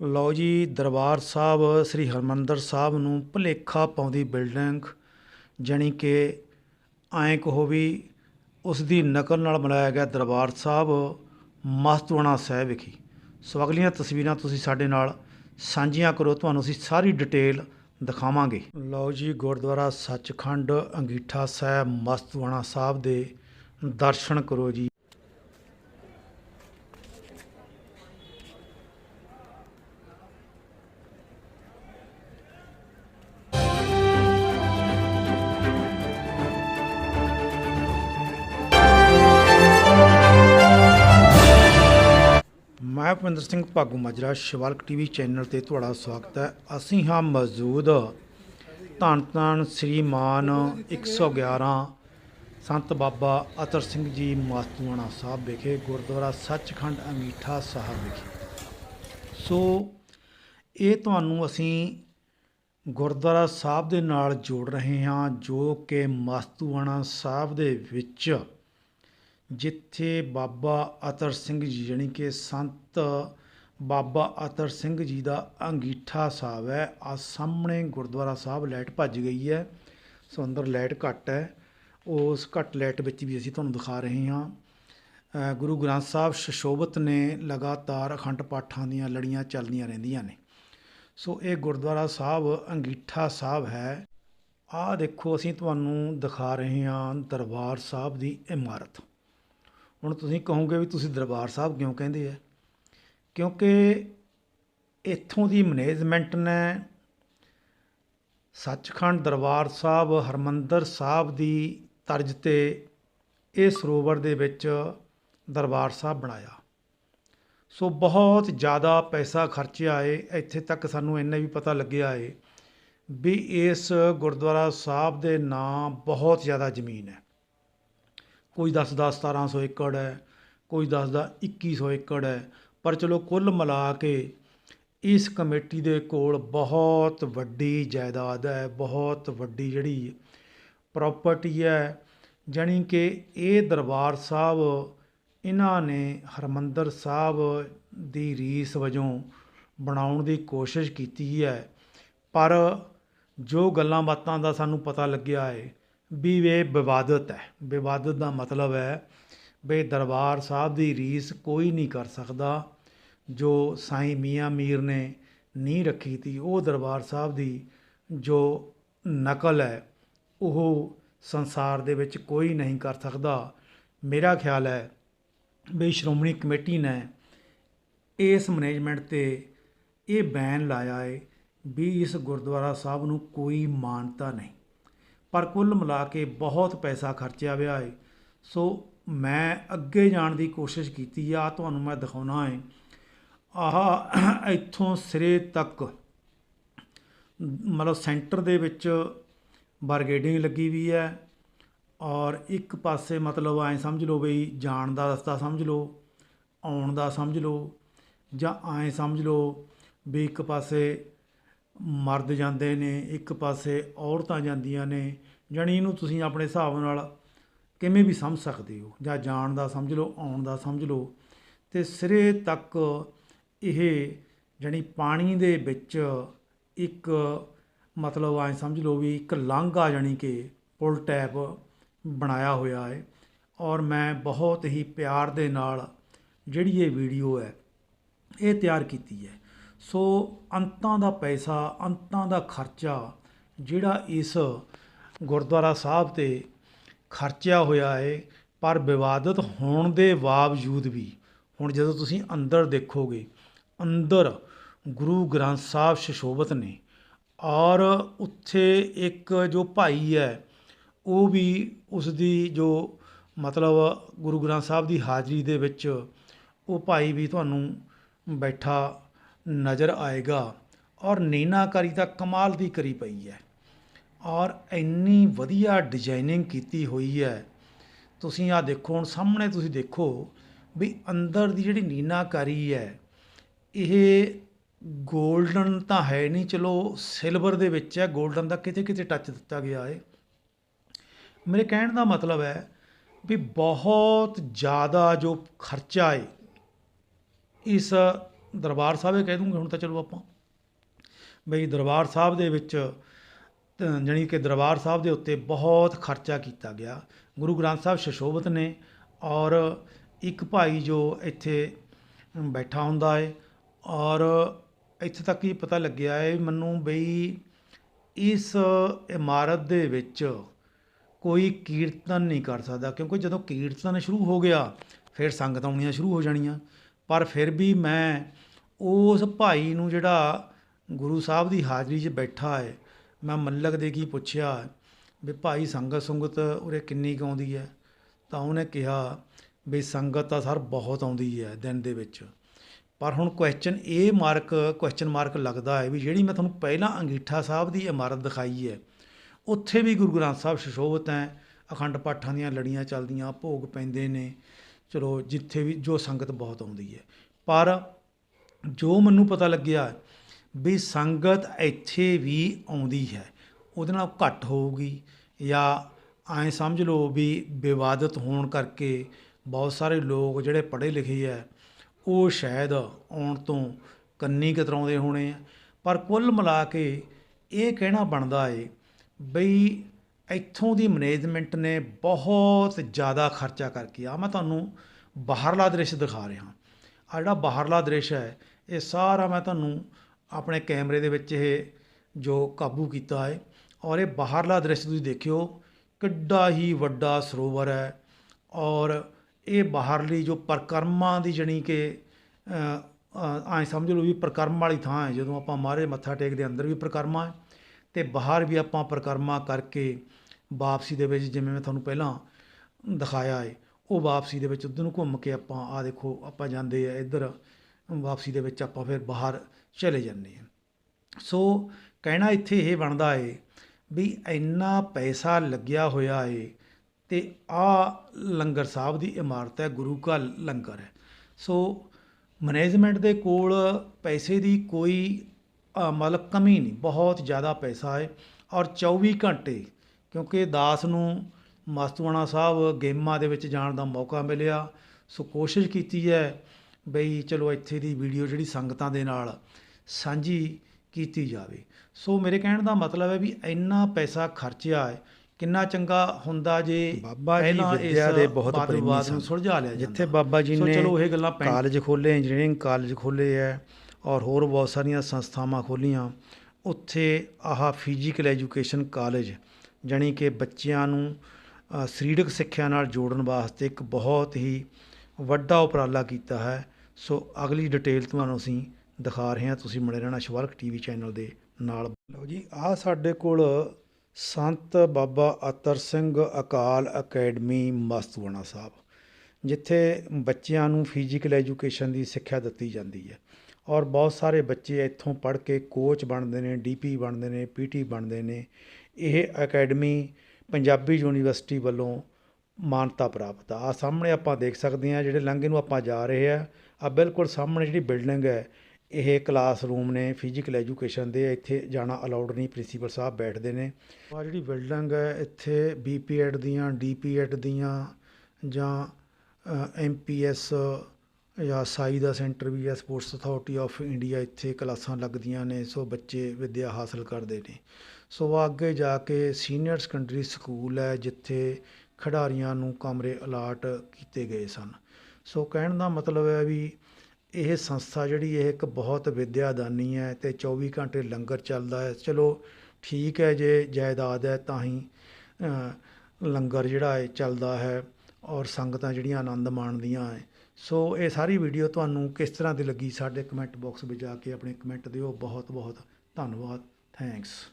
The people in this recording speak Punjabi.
ਲਓ ਜੀ, ਦਰਬਾਰ ਸਾਹਿਬ, ਸ੍ਰੀ ਹਰਮੰਦਰ ਸਾਹਿਬ ਨੂੰ ਭੁਲੇਖਾ ਪਾਉਂਦੀ ਬਿਲਡਿੰਗ, ਜਾਣੀ ਕਿ ਐਂ ਕਹੋ ਵੀ ਉਸ ਦੀ ਨਕਲ ਨਾਲ ਬਣਾਇਆ ਗਿਆ ਦਰਬਾਰ ਸਾਹਿਬ, ਮਸਤੂਆਣਾ ਸਾਹਿਬ ਵਿਖੇ। ਸੋ ਅਗਲੀਆਂ ਤਸਵੀਰਾਂ ਤੁਸੀਂ ਸਾਡੇ ਨਾਲ ਸਾਂਝੀਆਂ ਕਰੋ, ਤੁਹਾਨੂੰ ਅਸੀਂ ਸਾਰੀ ਡਿਟੇਲ ਦਿਖਾਵਾਂਗੇ। ਲਓ ਜੀ, ਗੁਰਦੁਆਰਾ ਸੱਚਖੰਡ, ਅੰਗੀਠਾ ਸਾਹਿਬ, ਮਸਤੂਆਣਾ ਸਾਹਿਬ ਦੇ ਦਰਸ਼ਨ ਕਰੋ ਜੀ। ਮੈਂ ਭੁਪਿੰਦਰ ਸਿੰਘ ਭਾਗੂ ਮਾਜਰਾ, ਸ਼ਿਵਾਲਕ ਟੀਵੀ ਚੈਨਲ ਤੇ ਤੁਹਾਡਾ ਸਵਾਗਤ ਹੈ। ਅਸੀਂ ਹਾਂ ਮੌਜੂਦ ਧੰਨ ਧੰਨ ਸ੍ਰੀਮਾਨ 111 ਸੰਤ ਬਾਬਾ ਅਤਰ ਸਿੰਘ ਜੀ ਮਾਸਤੂਆਣਾ ਸਾਹਿਬ ਵਿਖੇ, ਗੁਰਦੁਆਰਾ ਸੱਚਖੰਡ ਅੰਗੀਠਾ ਸਾਹਿਬ ਵਿਖੇ। ਸੋ ਇਹ ਤੁਹਾਨੂੰ ਅਸੀਂ ਗੁਰਦੁਆਰਾ ਸਾਹਿਬ ਦੇ ਨਾਲ ਜੋੜ ਰਹੇ ਹਾਂ, ਜੋ ਕਿ ਮਾਸਤੂਆਣਾ ਸਾਹਿਬ ਦੇ ਵਿੱਚ ਜਿੱਥੇ ਬਾਬਾ ਅਤਰ ਸਿੰਘ ਜੀ, ਜਾਣੀ ਕਿ ਸੰਤ ਬਾਬਾ ਅਤਰ ਸਿੰਘ ਜੀ ਦਾ ਅੰਗੀਠਾ ਸਾਹਿਬ ਹੈ ਆ ਸਾਹਮਣੇ ਗੁਰਦੁਆਰਾ ਸਾਹਿਬ ਲਾਈਟ ਭੱਜ ਗਈ ਹੈ, ਸੋ ਅੰਦਰ ਲਾਈਟ ਘੱਟ ਹੈ। ਉਸ ਘੱਟ ਲਾਈਟ ਵਿੱਚ ਵੀ ਅਸੀਂ ਤੁਹਾਨੂੰ ਦਿਖਾ ਰਹੇ ਹਾਂ। ਗੁਰੂ ਗ੍ਰੰਥ ਸਾਹਿਬ ਸ਼ਸ਼ੋਭਤ ਨੇ ਲਗਾਤਾਰ ਅਖੰਡ ਪਾਠਾਂ ਦੀਆਂ ਲੜੀਆਂ ਚੱਲਦੀਆਂ ਰਹਿੰਦੀਆਂ ਨੇ। ਸੋ ਇਹ ਗੁਰਦੁਆਰਾ ਸਾਹਿਬ ਅੰਗੀਠਾ ਸਾਹਿਬ ਹੈ। ਆਹ ਦੇਖੋ, ਅਸੀਂ ਤੁਹਾਨੂੰ ਦਿਖਾ ਰਹੇ ਹਾਂ ਦਰਬਾਰ ਸਾਹਿਬ ਦੀ ਇਮਾਰਤ। ਹੁਣ ਤੁਸੀਂ ਕਹੋਗੇ ਵੀ ਤੁਸੀਂ ਦਰਬਾਰ ਸਾਹਿਬ ਕਿਉਂ ਕਹਿੰਦੇ ਆ? ਕਿਉਂਕਿ ਇੱਥੋਂ ਦੀ ਮੈਨੇਜਮੈਂਟ ਨੇ ਸੱਚਖੰਡ ਦਰਬਾਰ ਸਾਹਿਬ, ਹਰਮੰਦਰ ਸਾਹਿਬ ਦੀ ਤਰਜ਼ ਤੇ ਇਹ ਸਰੋਵਰ ਦੇ ਵਿੱਚ ਦਰਬਾਰ ਸਾਹਿਬ ਬਣਾਇਆ। ਸੋ ਬਹੁਤ ਜ਼ਿਆਦਾ ਪੈਸਾ ਖਰਚਿਆ ਏ। ਇੱਥੇ ਤੱਕ ਸਾਨੂੰ ਇੰਨਾ ਵੀ ਪਤਾ ਲੱਗਿਆ ਏ ਵੀ ਇਸ ਗੁਰਦੁਆਰਾ ਸਾਹਿਬ ਦੇ ਨਾਂ ਬਹੁਤ ਜ਼ਿਆਦਾ ਜ਼ਮੀਨ ਹੈ। ਕੋਈ ਦੱਸਦਾ 1700 ਏਕੜ ਹੈ, ਕੋਈ ਦੱਸਦਾ 2100 ਏਕੜ ਹੈ। ਪਰ ਚਲੋ ਕੁੱਲ ਮਿਲਾ ਕੇ ਇਸ ਕਮੇਟੀ ਦੇ ਕੋਲ ਬਹੁਤ ਵੱਡੀ ਜਾਇਦਾਦ ਹੈ, ਬਹੁਤ ਵੱਡੀ ਜਿਹੜੀ ਪ੍ਰਾਪਰਟੀ ਹੈ। ਜਾਣੀ ਕਿ ਇਹ ਦਰਬਾਰ ਸਾਹਿਬ, ਇਹਨਾਂ ਨੇ ਹਰਮੰਦਰ ਸਾਹਿਬ ਦੀ ਰੀਸ ਵਜੋਂ ਬਣਾਉਣ ਦੀ ਕੋਸ਼ਿਸ਼ ਕੀਤੀ ਹੈ। ਪਰ ਜੋ ਗੱਲਾਂ ਬਾਤਾਂ ਦਾ ਸਾਨੂੰ ਪਤਾ ਲੱਗਿਆ ਹੈ ਵੀ ਇਹ ਵਿਵਾਦਤ ਹੈ। ਵਿਵਾਦਤ ਦਾ ਮਤਲਬ ਹੈ ਵੀ ਦਰਬਾਰ ਸਾਹਿਬ ਦੀ ਰੀਸ ਕੋਈ ਨਹੀਂ ਕਰ ਸਕਦਾ। ਜੋ ਸਾਈਂ ਮੀਆਂ ਮੀਰ ਨੇ ਨੀਂਹ ਰੱਖੀ ਤੀ, ਉਹ ਦਰਬਾਰ ਸਾਹਿਬ ਦੀ ਜੋ ਨਕਲ ਹੈ, ਉਹ ਸੰਸਾਰ ਦੇ ਵਿੱਚ ਕੋਈ ਨਹੀਂ ਕਰ ਸਕਦਾ। ਮੇਰਾ ਖਿਆਲ ਹੈ ਵੀ ਸ਼੍ਰੋਮਣੀ ਕਮੇਟੀ ਨੇ ਇਸ ਮੈਨੇਜਮੈਂਟ ਤੇ ਇਹ ਬੈਨ ਲਾਇਆ ਹੈ ਵੀ ਇਸ ਗੁਰਦੁਆਰਾ ਸਾਹਿਬ ਨੂੰ ਕੋਈ ਮਾਨਤਾ ਨਹੀਂ। ਪਰ ਕੁੱਲ ਮਿਲਾ ਕੇ ਬਹੁਤ ਪੈਸਾ ਖਰਚਿਆ ਹੋਇਆ ਹੈ ਸੋ ਮੈਂ ਅੱਗੇ ਜਾਣ ਦੀ ਕੋਸ਼ਿਸ਼ ਕੀਤੀ ਆ ਤੁਹਾਨੂੰ ਮੈਂ ਦਿਖਾਉਣਾ ਹੈ ਆਹ ਇੱਥੋਂ ਸਿਰੇ ਤੱਕ, ਮਤਲਬ ਸੈਂਟਰ ਦੇ ਵਿੱਚ ਬਾਰਗੇਡਿੰਗ ਲੱਗੀ ਵੀ ਹੈ ਔਰ ਇੱਕ ਪਾਸੇ ਮਤਲਬ ਐਂ ਸਮਝ ਲਓ ਬਈ ਜਾਣ ਦਾ ਰਸਤਾ ਸਮਝ ਲਓ, ਆਉਣ ਦਾ ਸਮਝ ਲਓ ਜਾਂ ਐਂ ਸਮਝ ਲਓ ਵੀ ਇੱਕ ਪਾਸੇ ਮਰਦ ਜਾਂਦੇ ਨੇ, ਇੱਕ ਪਾਸੇ ਔਰਤਾਂ ਜਾਂਦੀਆਂ ਨੇ, ਜਾਣੀ ਇਹਨੂੰ ਤੁਸੀਂ ਆਪਣੇ ਹਿਸਾਬ ਨਾਲ ਕਿਵੇਂ ਵੀ ਸਮਝ ਸਕਦੇ ਹੋ? ਜਾਂ ਜਾਣ ਦਾ ਸਮਝ ਲਓ, ਆਉਣ ਦਾ ਸਮਝ ਲਓ। ਤੇ ਸਿਰੇ ਤੱਕ ਇਹ ਜਾਣੀ ਪਾਣੀ ਦੇ ਵਿੱਚ ਇੱਕ ਮਤਲਬ ਐ ਸਮਝ ਲਓ ਵੀ ਇੱਕ ਲਾਂਘਾ ਜਾਣੀ ਕਿ ਪੁਲ ਟੈਪ ਬਣਾਇਆ ਹੋਇਆ ਹੈ। ਔਰ ਮੈਂ ਬਹੁਤ ਹੀ ਪਿਆਰ ਦੇ ਨਾਲ ਜਿਹੜੀ ਇਹ ਵੀਡੀਓ ਹੈ, ਇਹ ਤਿਆਰ ਕੀਤੀ ਹੈ। ਸੋ ਅੰਤਾਂ ਦਾ ਪੈਸਾ, ਅੰਤਾਂ ਦਾ ਖਰਚਾ ਜਿਹੜਾ ਇਸ ਗੁਰਦੁਆਰਾ ਸਾਹਿਬ ਤੇ ਖਰਚਿਆ ਹੋਇਆ ਹੈ, ਪਰ ਵਿਵਾਦਤ ਹੋਣ ਦੇ ਬਾਵਜੂਦ ਵੀ, ਹੁਣ ਜਦੋਂ ਤੁਸੀਂ ਅੰਦਰ ਦੇਖੋਗੇ, ਅੰਦਰ ਗੁਰੂ ਗ੍ਰੰਥ ਸਾਹਿਬ ਸ਼ਸ਼ੋਭਤ ਨੇ, ਔਰ ਉੱਥੇ ਇੱਕ ਜੋ ਭਾਈ ਹੈ, ਉਹ ਵੀ ਉਸ ਦੀ ਜੋ ਮਤਲਬ ਗੁਰੂ ਗ੍ਰੰਥ ਸਾਹਿਬ ਦੀ ਹਾਜ਼ਰੀ ਦੇ ਵਿੱਚ, ਉਹ ਭਾਈ ਵੀ ਤੁਹਾਨੂੰ ਬੈਠਾ ਨਜ਼ਰ ਆਏਗਾ ਔਰ ਨੀਨਾਕਾਰੀ ਤਾਂ ਕਮਾਲ ਦੀ ਕਰੀ ਪਈ ਹੈ। ਔਰ ਇੰਨੀ ਵਧੀਆ ਡਿਜ਼ਾਈਨਿੰਗ ਕੀਤੀ ਹੋਈ ਹੈ। ਤੁਸੀਂ ਆ ਦੇਖੋ, ਹੁਣ ਸਾਹਮਣੇ ਤੁਸੀਂ ਦੇਖੋ ਵੀ ਅੰਦਰ ਦੀ ਜਿਹੜੀ ਨੀਨਾਕਾਰੀ ਹੈ, ਇਹ 골ਡਨ ਤਾਂ ਹੈ ਨਹੀਂ, ਚਲੋ ਸਿਲਵਰ ਦੇ ਵਿੱਚ ਹੈ 골ਡਨ ਦਾ ਕਿਤੇ ਕਿਤੇ ਟੱਚ ਦਿੱਤਾ ਗਿਆ ਹੈ। ਮੇਰੇ ਕਹਿਣ ਦਾ ਮਤਲਬ ਹੈ ਵੀ ਬਹੁਤ ਜ਼ਿਆਦਾ ਜੋ ਖਰਚਾ ਹੈ, ਇਸ ਦਰਬਾਰ ਸਾਹਿਬ ਇਹ ਕਹਿ ਦੂੰਗੇ, ਹੁਣ ਤਾਂ ਚਲੋ ਆਪਾਂ। ਬਈ ਦਰਬਾਰ ਸਾਹਿਬ ਦੇ ਵਿੱਚ ਤ- ਜਾਣੀ ਕਿ ਦਰਬਾਰ ਸਾਹਿਬ ਦੇ ਉੱਤੇ ਬਹੁਤ ਖਰਚਾ ਕੀਤਾ ਗਿਆ। ਗੁਰੂ ਗ੍ਰੰਥ ਸਾਹਿਬ ਸ਼ਸ਼ੋਭਤ ਨੇ ਔਰ ਇੱਕ ਭਾਈ ਜੋ ਇੱਥੇ ਬੈਠਾ ਹੁੰਦਾ ਹੈ ਔਰ ਇੱਥੇ ਤੱਕ ਹੀ ਪਤਾ ਲੱਗਿਆ ਹੈ ਮੈਨੂੰ ਬਈ ਇਸ ਇਮਾਰਤ ਦੇ ਵਿੱਚ ਕੋਈ ਕੀਰਤਨ ਨਹੀਂ ਕਰ ਸਕਦਾ, ਕਿਉਂਕਿ ਜਦੋਂ ਕੀਰਤਨ ਸ਼ੁਰੂ ਹੋ ਗਿਆ, ਫਿਰ ਸੰਗਤ ਆਉਣੀਆਂ ਸ਼ੁਰੂ ਹੋ ਜਾਣੀਆਂ। ਪਰ ਫਿਰ ਵੀ ਮੈਂ ਉਸ ਭਾਈ ਨੂੰ ਜਿਹੜਾ ਗੁਰੂ ਸਾਹਿਬ ਦੀ ਹਾਜ਼ਰੀ 'ਚ ਬੈਠਾ ਹੈ, ਮੈਂ ਮੱਲਕ ਦੇ ਕੀ ਪੁੱਛਿਆ ਵੀ ਭਾਈ ਸੰਗਤ ਸੰਗਤ ਉਰੇ ਕਿੰਨੀ ਕੁ ਆਉਂਦੀ ਹੈ? ਤਾਂ ਉਹਨੇ ਕਿਹਾ ਵੀ ਸੰਗਤ ਤਾਂ ਸਰ ਬਹੁਤ ਆਉਂਦੀ ਹੈ ਦਿਨ ਦੇ ਵਿੱਚ। ਪਰ ਹੁਣ ਕੁਐਸਚਨ ਇਹ ਮਾਰਕ ਕੁਐਸਚਨ ਮਾਰਕ ਲੱਗਦਾ ਹੈ ਵੀ ਜਿਹੜੀ ਮੈਂ ਤੁਹਾਨੂੰ ਪਹਿਲਾਂ ਅੰਗੀਠਾ ਸਾਹਿਬ ਦੀ ਇਮਾਰਤ ਦਿਖਾਈ ਹੈ, ਉੱਥੇ ਵੀ ਗੁਰੂ ਗ੍ਰੰਥ ਸਾਹਿਬ ਸ਼ਸ਼ੋਭਤ ਹੈ, ਅਖੰਡ ਪਾਠਾਂ ਦੀਆਂ ਲੜੀਆਂ ਚੱਲਦੀਆਂ, ਭੋਗ ਪੈਂਦੇ ਨੇ। ਚਲੋ ਜਿੱਥੇ ਵੀ, ਜੋ ਸੰਗਤ ਬਹੁਤ ਆਉਂਦੀ ਹੈ। ਪਰ ਜੋ ਮੈਨੂੰ ਪਤਾ ਲੱਗਿਆ ਵੀ ਸੰਗਤ ਇੱਥੇ ਵੀ ਆਉਂਦੀ ਹੈ, ਉਹਦੇ ਨਾਲ ਘੱਟ ਹੋਊਗੀ ਜਾਂ ਐਂ ਸਮਝ ਲਓ ਵੀ ਵਿਵਾਦਤ ਹੋਣ ਕਰਕੇ ਬਹੁਤ ਸਾਰੇ ਲੋਕ ਜਿਹੜੇ ਪੜ੍ਹੇ ਲਿਖੇ ਹੈ, ਉਹ ਸ਼ਾਇਦ ਆਉਣ ਤੋਂ ਕੰਨੀ ਕਤਰਾਉਂਦੇ ਹੋਣੇ ਆ। ਪਰ ਕੁੱਲ ਮਿਲਾ ਕੇ ਇਹ ਕਹਿਣਾ ਬਣਦਾ ਏ ਬਈ ਇੱਥੋਂ ਦੀ ਮੈਨੇਜਮੈਂਟ ਨੇ ਬਹੁਤ ਜ਼ਿਆਦਾ ਖਰਚਾ ਕਰਕੇ ਆ। ਮੈਂ ਤੁਹਾਨੂੰ ਬਾਹਰਲਾ ਦ੍ਰਿਸ਼ ਦਿਖਾ ਰਿਹਾ। ਆ ਜਿਹੜਾ ਬਾਹਰਲਾ ਦ੍ਰਿਸ਼ ਹੈ, ਇਹ ਸਾਰਾ ਮੈਂ ਤੁਹਾਨੂੰ ਆਪਣੇ ਕੈਮਰੇ ਦੇ ਵਿੱਚ ਇਹ ਜੋ ਕਾਬੂ ਕੀਤਾ ਹੈ, ਔਰ ਇਹ ਬਾਹਰਲਾ ਦ੍ਰਿਸ਼ ਤੁਸੀਂ ਦੇਖਿਓ, ਕਿੱਡਾ ਹੀ ਵੱਡਾ ਸਰੋਵਰ ਹੈ, ਔਰ ਇਹ ਬਾਹਰਲੀ ਜੋ ਪਰਕਰਮਾ ਦੀ ਜਣੀ ਕਿ ਐਂ ਸਮਝ ਲਓ ਵੀ ਪਰਕਰਮ ਵਾਲੀ ਥਾਂ ਹੈ। ਜਦੋਂ ਆਪਾਂ ਮਾਰੇ ਮੱਥਾ ਟੇਕਦੇ ਅੰਦਰ ਵੀ ਪਰਕਰਮਾ ਹੈ, ਤੇ ਬਾਹਰ ਵੀ ਆਪਾਂ ਪਰਕਰਮਾ ਕਰਕੇ ਵਾਪਸੀ ਦੇ ਵਿੱਚ ਜਿਵੇਂ ਮੈਂ ਤੁਹਾਨੂੰ ਪਹਿਲਾਂ ਦਿਖਾਇਆ ਹੈ ਉਹ ਵਾਪਸੀ ਦੇ ਵਿੱਚ ਉਧਰ ਨੂੰ ਘੁੰਮ ਕੇ ਆਪਾਂ ਆ ਦੇਖੋ, ਆਪਾਂ ਜਾਂਦੇ ਆ ਇੱਧਰ, ਵਾਪਸੀ ਦੇ ਵਿੱਚ ਆਪਾਂ ਫਿਰ ਬਾਹਰ ਚਲੇ ਜਾਂਦੇ ਆ। ਸੋ ਕਹਿਣਾ ਇੱਥੇ ਇਹ ਬਣਦਾ ਏ ਵੀ ਇੰਨਾ ਪੈਸਾ ਲੱਗਿਆ ਹੋਇਆ ਏ ਤੇ ਆ ਲੰਗਰ ਸਾਹਿਬ ਦੀ ਇਮਾਰਤ ਹੈ, ਗੁਰੂ ਕਾ ਲੰਗਰ ਹੈ। ਸੋ ਮੈਨੇਜਮੈਂਟ ਦੇ ਕੋਲ ਪੈਸੇ ਦੀ ਕੋਈ ਮਤਲਬ ਕਮੀ ਨਹੀਂ, ਬਹੁਤ ਜ਼ਿਆਦਾ ਪੈਸਾ ਹੈ ਔਰ 24 ਘੰਟੇ ਕਿਉਂਕਿ ਦਾਸ ਨੂੰ ਮਸਤੂਆਣਾ ਸਾਹਿਬ ਗੇਮਾਂ ਦੇ ਵਿੱਚ ਜਾਣ ਦਾ ਮੌਕਾ ਮਿਲਿਆ। ਸੋ ਕੋਸ਼ਿਸ਼ ਕੀਤੀ ਹੈ ਬਈ ਚਲੋ ਇੱਥੇ ਦੀ ਵੀਡੀਓ ਜਿਹੜੀ ਸੰਗਤਾਂ ਦੇ ਨਾਲ ਸਾਂਝੀ ਕੀਤੀ ਜਾਵੇ। ਸੋ ਮੇਰੇ ਕਹਿਣ ਦਾ ਮਤਲਬ ਹੈ ਵੀ ਇੰਨਾ ਪੈਸਾ ਖਰਚਿਆ ਹੈ ਕਿੰਨਾ ਚੰਗਾ ਹੁੰਦਾ ਜੇ ਬਾਬਾ ਜੀ ਵਿਦਿਆ ਦੇ ਬਹੁਤ ਪ੍ਰੇਮੀ ਸਨ। ਸੁਲਝਾ ਲਿਆ ਜਿੱਥੇ ਬਾਬਾ ਜੀ ਨੇ ਚਲੋ ਇਹ ਗੱਲਾਂ ਕਾਲਜ ਖੋਲੇ ਇੰਜੀਨੀਅਰਿੰਗ ਕਾਲਜ ਖੋਲੇ ਹੈ ਔਰ ਹੋਰ ਬਹੁਤ ਸਾਰੀਆਂ ਸੰਸਥਾਵਾਂ ਖੋਲੀਆਂ ਉੱਥੇ ਆਹ ਫਿਜ਼ੀਕਲ ਐਜੂਕੇਸ਼ਨ ਕਾਲਜ ਜਾਣੀ ਕਿ ਬੱਚਿਆਂ ਨੂੰ ਸਰੀਰਕ ਸਿੱਖਿਆ ਨਾਲ ਜੋੜਨ ਵਾਸਤੇ ਇੱਕ ਬਹੁਤ ਹੀ ਵੱਡਾ ਉਪਰਾਲਾ ਕੀਤਾ ਹੈ। ਸੋ ਅਗਲੀ ਡਿਟੇਲ ਤੁਹਾਨੂੰ ਅਸੀਂ ਦਿਖਾ ਰਹੇ ਹਾਂ। ਤੁਸੀਂ ਬਣੇ ਰਹਿਣਾ ਸ਼ਿਵਾਲਕ ਟੀਵੀ ਚੈਨਲ ਦੇ ਨਾਲ। ਲਓ ਜੀ, ਆਹ ਸਾਡੇ ਕੋਲ ਸੰਤ ਬਾਬਾ ਅਤਰ ਸਿੰਘ ਅਕਾਲ ਅਕੈਡਮੀ ਮਸਤੂਆਣਾ ਸਾਹਿਬ, ਜਿੱਥੇ ਬੱਚਿਆਂ ਨੂੰ ਫਿਜ਼ੀਕਲ ਐਜੂਕੇਸ਼ਨ ਦੀ ਸਿੱਖਿਆ ਦਿੱਤੀ ਜਾਂਦੀ ਹੈ। ਔਰ ਬਹੁਤ ਸਾਰੇ ਬੱਚੇ ਇੱਥੋਂ ਪੜ੍ਹ ਕੇ ਕੋਚ ਬਣਦੇ ਨੇ ਡੀਪੀ ਬਣਦੇ ਨੇ ਪੀਟੀ ਬਣਦੇ ਨੇ। ਇਹ ਅਕੈਡਮੀ ਪੰਜਾਬੀ ਯੂਨੀਵਰਸਿਟੀ ਵੱਲੋਂ ਮਾਨਤਾ ਪ੍ਰਾਪਤ ਆ। ਆਹ ਸਾਹਮਣੇ ਆਪਾਂ ਦੇਖ ਸਕਦੇ ਹਾਂ ਜਿਹੜੇ ਲਾਂਘੇ ਨੂੰ ਆਪਾਂ ਜਾ ਰਹੇ ਆ ਆ ਬਿਲਕੁਲ ਸਾਹਮਣੇ ਜਿਹੜੀ ਬਿਲਡਿੰਗ ਹੈ, ਇਹ ਕਲਾਸਰੂਮ ਨੇ ਫਿਜ਼ੀਕਲ ਐਜੂਕੇਸ਼ਨ ਦੇ, ਇੱਥੇ ਜਾਣਾ ਅਲਾਉਡ ਨਹੀਂ ਪ੍ਰਿੰਸੀਪਲ ਸਾਹਿਬ ਬੈਠਦੇ ਨੇ। ਆ ਜਿਹੜੀ ਬਿਲਡਿੰਗ ਹੈ, ਇੱਥੇ ਬੀਪੀਐਡ ਦੀਆਂ ਡੀਪੀਐਡ ਦੀਆਂ ਜਾਂ ਐਮਪੀਐਸ ਜਾਂ ਸਾਈ ਦਾ ਸੈਂਟਰ ਵੀ ਹੈ ਸਪੋਰਟਸ ਅਥਾਰਟੀ ਆਫ ਇੰਡੀਆ ਇੱਥੇ ਕਲਾਸਾਂ ਲੱਗਦੀਆਂ ਨੇ, ਸੋ ਬੱਚੇ ਵਿੱਦਿਆ ਹਾਸਲ ਕਰਦੇ ਨੇ। ਸੋ ਅੱਗੇ ਜਾ ਕੇ ਸੀਨੀਅਰ ਸੈਕੰਡਰੀ ਸਕੂਲ ਹੈ, ਜਿੱਥੇ ਖਿਡਾਰੀਆਂ ਨੂੰ ਕਮਰੇ ਅਲਾਟ ਕੀਤੇ ਗਏ ਸਨ। ਸੋ ਕਹਿਣ ਦਾ ਮਤਲਬ ਹੈ ਵੀ ਇਹ ਸੰਸਥਾ ਜਿਹੜੀ, ਇਹ ਇੱਕ ਬਹੁਤ ਵਿਦਿਆਦਾਨੀ ਹੈ ਅਤੇ ਚੌਵੀ ਘੰਟੇ ਲੰਗਰ ਚੱਲਦਾ ਹੈ। ਚਲੋ ਠੀਕ ਹੈ, ਜੇ ਜਾਇਦਾਦ ਹੈ ਤਾਂ ਹੀ ਲੰਗਰ ਜਿਹੜਾ ਹੈ ਚੱਲਦਾ ਹੈ ਔਰ ਸੰਗਤਾਂ ਜਿਹੜੀਆਂ ਆਨੰਦ ਮਾਣਦੀਆਂ ਹੈ। ਸੋ ਇਹ ਸਾਰੀ ਵੀਡੀਓ ਤੁਹਾਨੂੰ ਕਿਸ ਤਰ੍ਹਾਂ ਦੀ ਲੱਗੀ, ਸਾਡੇ ਕਮੈਂਟ ਬਾਕਸ ਵਿੱਚ ਜਾ ਕੇ ਆਪਣੇ ਕਮੈਂਟ ਦਿਓ। ਬਹੁਤ ਬਹੁਤ ਧੰਨਵਾਦ। ਥੈਂਕਸ।